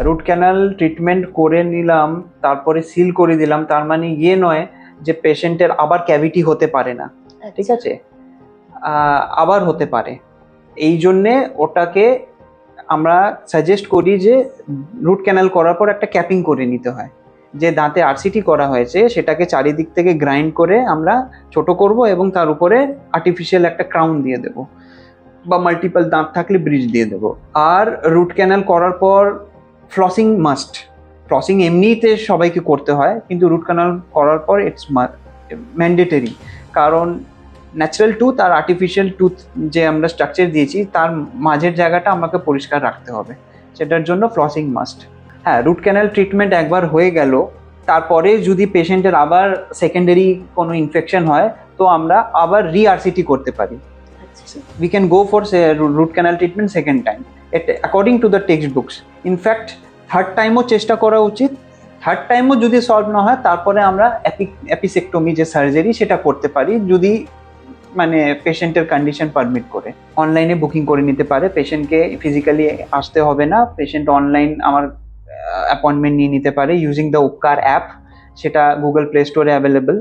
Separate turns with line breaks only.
Root canal treatment করে নিলাম তারপরে সিল করে দিলাম তার মানে ইয়ে নয় যে পেশেন্টের আবার ক্যাভিটি হতে পারে না। ঠিক আছে? আবার হতে পারে। এই জন্যে ওটাকে আমরা সাজেস্ট করি যে রুট ক্যানাল করার পর একটা ক্যাপিং করে নিতে হয়। যে দাঁতে আরসিটি করা হয়েছে সেটাকে চারিদিক থেকে গ্রাইন্ড করে আমরা ছোট করব এবং তার উপরে আর্টিফিশিয়াল একটা ক্রাউন দিয়ে দেব। বা মাল্টিপল দাঁত থাকলে ব্রিজ দিয়ে দেব। আর রুট ক্যানাল করার পর ফ্লসিং মাস্ট ফ্লসিং এমনিতে সবাইকে করতে হয় কিন্তু রুট ক্যানাল করার পর ইটস ম্যান্ডেটরি কারণ ন্যাচারাল টুথ আর আর্টিফিশিয়াল টুথ যে আমরা স্ট্রাকচার দিয়েছি তার মাঝের জায়গাটা আমাকে পরিষ্কার রাখতে হবে। সেটার জন্য ফ্লসিং মাস্ট হ্যাঁ রুট ক্যানাল ট্রিটমেন্ট একবার হয়ে গেল তারপরে যদি পেশেন্টের আবার সেকেন্ডারি কোনো ইনফেকশন হয় তো আমরা আবার রিআরসিটি করতে পারি।
আচ্ছা।
We can go for say, ro- root canal according to the text according fact third টাইমও চেষ্টা করা উচিত। থার্ড টাইমও যদি সলভ না হয়, তারপরে আমরা অ্যাপি অ্যাপিসেক্টমি যে সার্জারি সেটা করতে পারি, যদি মানে পেশেন্টের কন্ডিশন পারমিট করে। অনলাইনে বুকিং করে নিতে পারে। পেশেন্টকে ফিজিক্যালি আসতে হবে না। পেশেন্ট অনলাইন আমার অ্যাপয়েন্টমেন্ট নিয়ে নিতে পারে ইউজিং দ্য উপকার অ্যাপ সেটা গুগল প্লে স্টোরে অ্যাভেলেবল